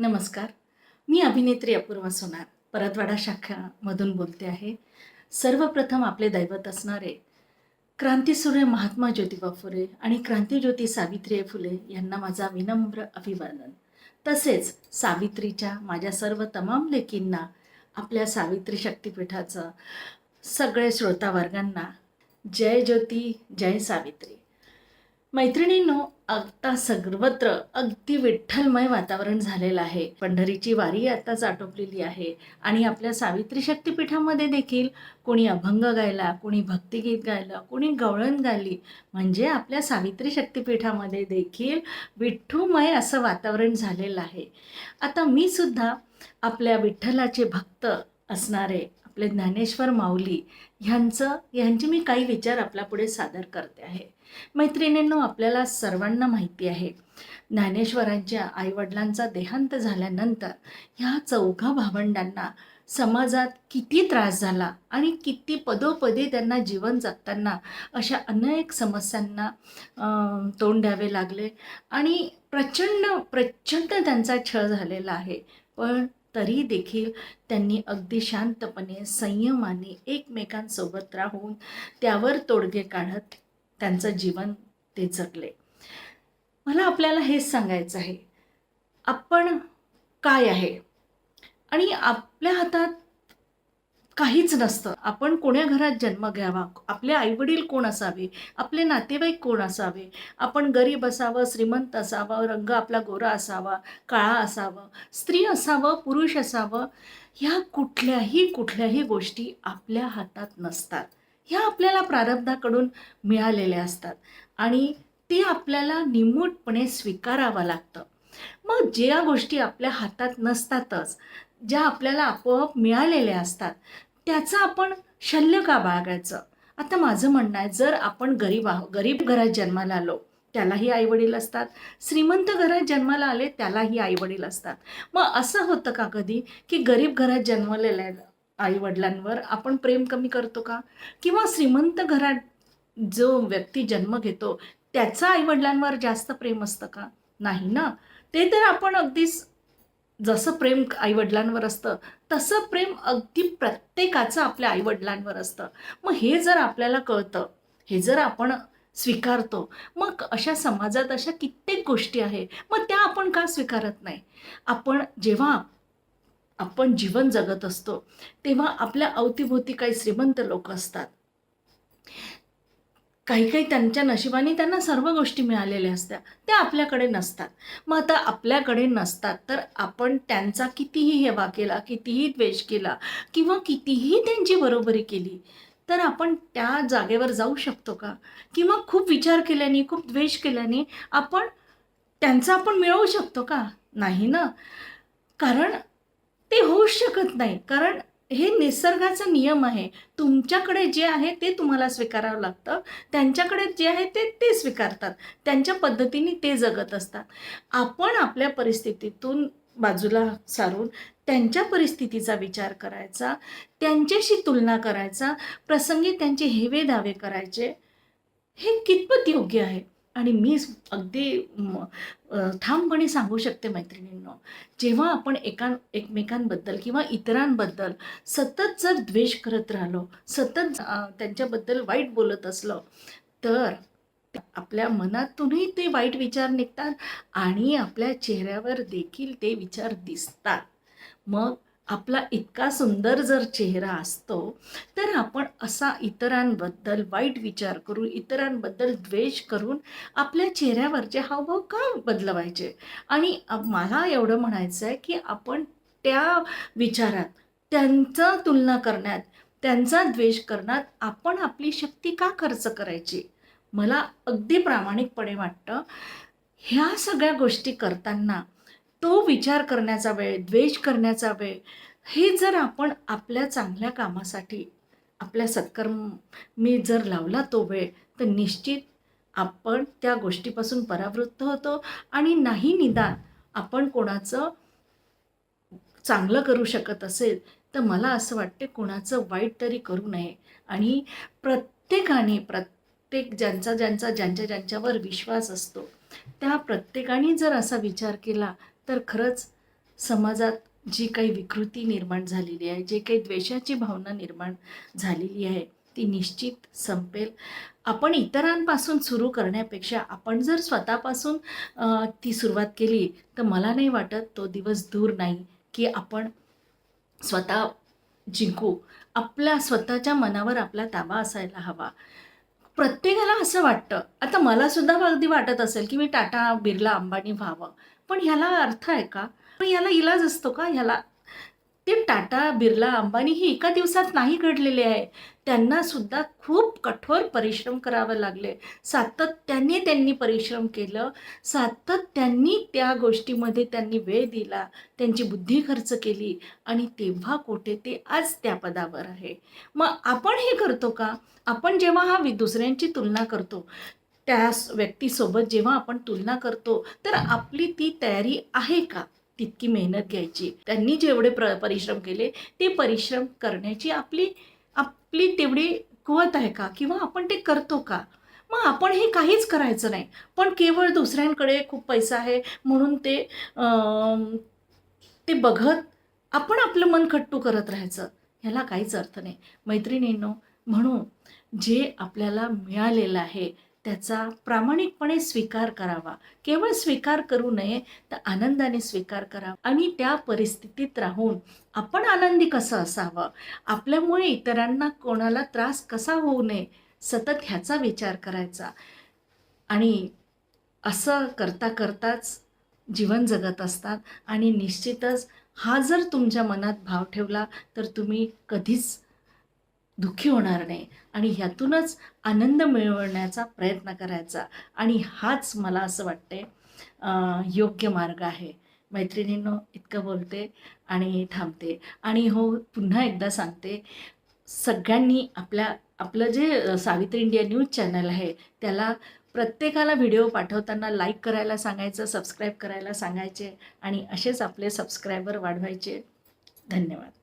नमस्कार. मी अभिनेत्री अपूर्वा सोनार परतवाडा शाखामधून बोलते आहे. सर्वप्रथम आपले दैवत असणारे क्रांतीसूर्य महात्मा ज्योतिबा फुले आणि क्रांतीज्योती सावित्रीय फुले यांना माझा विनम्र अभिवादन. तसेच सावित्रीच्या माझ्या सर्व तमाम लेकींना आपल्या सावित्री शक्तिपीठाचं सगळे श्रोतावर्गांना जय ज्योती जय सावित्री. मैत्रिणींनो आता सर्वत्र अगदी विठ्ठलमय वातावरण झालेलं आहे. पंढरीची वारी आताच आटोपलेली आहे आणि आपल्या सावित्री शक्तीपीठामध्ये देखील कोणी अभंग गायला कोणी भक्तिगीत गायलं कोणी गवळण गायली म्हणजे आपल्या सावित्री शक्तीपीठामध्ये देखील विठ्ठूमय असं वातावरण झालेलं आहे. आता मी सुद्धा आपल्या विठ्ठलाचे भक्त असणारे आपले ज्ञानेश्वर माऊली ह्यांचं ह्यांचे मी काही विचार आपल्यापुढे सादर करते आहे. मैत्रिणींनो आपल्याला सर्वांना माहिती आहे ज्ञानेश्वरांच्या आईवडिलांचा देहांत झाल्यानंतर ह्या चौघा भावंडांना समाजात किती त्रास झाला आणि किती पदोपदी त्यांना जीवन जगताना अशा अनेक समस्यांना तोंड द्यावे लागले आणि प्रचंड प्रचंड त्यांचा छळ झालेला आहे. पण तरी देखील त्यांनी अगदी शांतपणे संयमाने एकमेकांसोबत राहून त्यावर तोडगे काढत त्यांचं जीवन ते जगले. मला आपल्याला हेच सांगायचं आहे. आपण काय आहे? आणि आपल्या हातात काहीच नसतं. आपण कोण्या घरात जन्म घ्यावा? आपले आईवडील कोण असावे? आपले नातेवाईक कोण असावे? आपण गरीब असावं श्रीमंत असावं रंग आपला गोरा असावा काळा असावं स्त्री असावं पुरुष असावं ह्या कुठल्याही कुठल्याही गोष्टी आपल्या हातात नसतात. ह्या आपल्याला प्रारब्धाकडून मिळालेल्या असतात. आणि ते आपल्याला निमूटपणे स्वीकारावं लागतं. मग ज्या गोष्टी आपल्या हातात नसतातच ज्या आपल्याला आपोआप मिळालेल्या असतात त्याचं आपण शल्य का बाळगायचं? आता माझं म्हणणं आहे जर आपण गरीब आहो गरीब घरात जन्माला आलो त्यालाही आईवडील असतात. श्रीमंत घरात जन्माला आले त्यालाही आईवडील असतात. मग असं होतं का कधी? की गरीब घरात जन्मलेल्या आईवडिलांवर आपण प्रेम कमी करतो का? किंवा श्रीमंत घरात जो व्यक्ती जन्म घेतो त्याचं आईवडिलांवर जास्त प्रेम असतं का? नाही ना. ते तर आपण अगदीच जसं प्रेम आईवडिलांवर असतं तसं प्रेम अगदी प्रत्येकाचं आपल्या आईवडिलांवर असतं. मग हे जर आपल्याला कळतं हे जर आपण स्वीकारतो मग अशा समाजात अशा कित्येक गोष्टी आहे मग त्या आपण का स्वीकारत नाही? आपण जेव्हा आपण जीवन जगत असतो तेव्हा आपल्या अवतीभोवती काही श्रीमंत लोक असतात. काही काही त्यांच्या नशिबाने त्यांना सर्व गोष्टी मिळालेल्या असत्या त्या आपल्याकडे नसतात. मग आता आपल्याकडे नसतात तर आपण त्यांचा कितीही हेवा केला कितीही द्वेष केला किंवा कितीही त्यांची बरोबरी केली तर आपण त्या जागेवर जाऊ शकतो का? किंवा खूप विचार केल्याने खूप द्वेष केल्याने आपण त्यांचा आपण मिळवू शकतो का? नाही ना. कारण ते होऊच शकत नाही. कारण हे निसर्गाचा नियम आहे. तुमच्याकडे जे आहे ते तुम्हाला स्वीकारावं लागतं. त्यांच्याकडे जे आहे ते ते स्वीकारतात. त्यांच्या पद्धतीने ते जगत असतात. आपण आपल्या परिस्थितीतून बाजूला सारून त्यांच्या परिस्थितीचा विचार करायचा त्यांच्याशी तुलना करायचा प्रसंगी त्यांचे हेवे दावे करायचे हे कितपत योग्य आहे? आणि मी अगदी ठामपणे सांगू शकते मैत्रिणींनो जेव्हा आपण एका एकमेकांबद्दल किंवा इतरांबद्दल सतत जर द्वेष करत राहिलो सतत त्यांच्याबद्दल वाईट बोलत असलो तर आपल्या मनातूनही ते वाईट विचार निघतात आणि आपल्या चेहऱ्यावर देखील ते विचार दिसतात. मग आपला इतका सुंदर जर चेहरा असतो तर आपण असा इतरांबद्दल वाईट विचार करून इतरांबद्दल द्वेष करून आपल्या चेहऱ्यावरचे हावभाव का बदलवायचे? आणि मला एवढं म्हणायचं आहे की आपण त्या विचारात त्यांचा तुलना करण्यात त्यांचा द्वेष करण्यात आपण आपली शक्ती का खर्च करायची? मला अगदी प्रामाणिकपणे वाटतं ह्या सगळ्या गोष्टी करताना तो विचार करण्याचा वेळ द्वेष करण्याचा वेळ हे जर आपण आपल्या चांगल्या कामासाठी आपल्या सत्कर्म मी जर लावला तो वेळ तर निश्चित आपण त्या गोष्टीपासून परावृत्त होतो आणि नाही निदान आपण कोणाचं चांगलं करू शकत असेल तर मला असं वाटते कोणाचं वाईट तरी करू नये. आणि प्रत्येकाने प्रत्येक ज्यांचा ज्यांचा ज्यांच्या ज्यांच्यावर विश्वास असतो त्या प्रत्येकाने जर असा विचार केला तर खरंच समाजात जी काही विकृती निर्माण झालेली आहे जे काही द्वेषाची भावना निर्माण झालेली आहे ती निश्चित संपेल. आपण इतरांपासून सुरू करण्यापेक्षा आपण जर स्वतःपासून ती सुरुवात केली तर मला नाही वाटत तो दिवस दूर नाही की आपण स्वतः जिंकू. आपल्या स्वतःच्या मनावर आपला ताबा असायला हवा. प्रत्येकाला असं वाटतं. आता मला सुद्धा अगदी वाटत असेल की मी टाटा बिर्ला अंबानी व्हावं. पण ह्याला अर्थ आहे का? पण याला इलाज असतो का? ह्याला ते टाटा बिर्ला अंबानी ही एका दिवसात नाही घडलेले आहे. त्यांना सुद्धा खूप कठोर परिश्रम करावे लागले. सातत्याने त्यांनी परिश्रम केलं. सातत्याने त्या गोष्टीमध्ये त्यांनी वेळ दिला. त्यांची बुद्धी खर्च केली. आणि तेव्हा कोठे ते आज त्या पदावर आहे. मग आपण हे करतो का? आपण जेव्हा हा दुसऱ्यांची तुलना करतो त्या व्यक्तीसोबत जेव्हा आपण तुलना करतो तर आपली ती तयारी आहे का? तितकी मेहनत घ्यायची. त्यांनी जेवढे प्र परिश्रम केले ते परिश्रम करण्याची आपली आपली तेवढी कुवत आहे का? किंवा आपण ते करतो का? मग आपण हे काहीच करायचं नाही. पण केवळ दुसऱ्यांकडे खूप पैसा आहे म्हणून ते ते बघत आपण आपलं मन खट्टू करत राहायचं. ह्याला काहीच अर्थ नाही. मैत्रिणींनो म्हणून जे आपल्याला मिळालेलं आहे त्याचा प्रामाणिकपणे स्वीकार करावा. केवळ स्वीकार करू नये तर आनंदाने स्वीकार करावा. आणि त्या परिस्थितीत राहून आपण आनंदी कसं असावं? आपल्यामुळे इतरांना कोणाला त्रास कसा होऊ नये? सतत ह्याचा विचार करायचा. आणि असं करता करताच जीवन जगत असतात. आणि निश्चितच हा जर तुमच्या मनात भाव ठेवला तर तुम्ही कधीच दुःखी होणार नाही. आणि ह्यातूनच आनंद मिळवण्याचा प्रयत्न करायचा. आणि हाच मला असं वाटते योग्य मार्ग आहे. मैत्रिणींनो इतकं बोलते आणि थांबते. आणि हो पुन्हा एकदा सांगते सगळ्यांनी आपल्या आपलं जे सावित्री इंडिया न्यूज चॅनल आहे त्याला प्रत्येकाला व्हिडिओ पाठवताना लाईक करायला सांगायचं सबस्क्राईब करायला सांगायचे आणि असेच आपले सबस्क्रायबर वाढवायचे. धन्यवाद.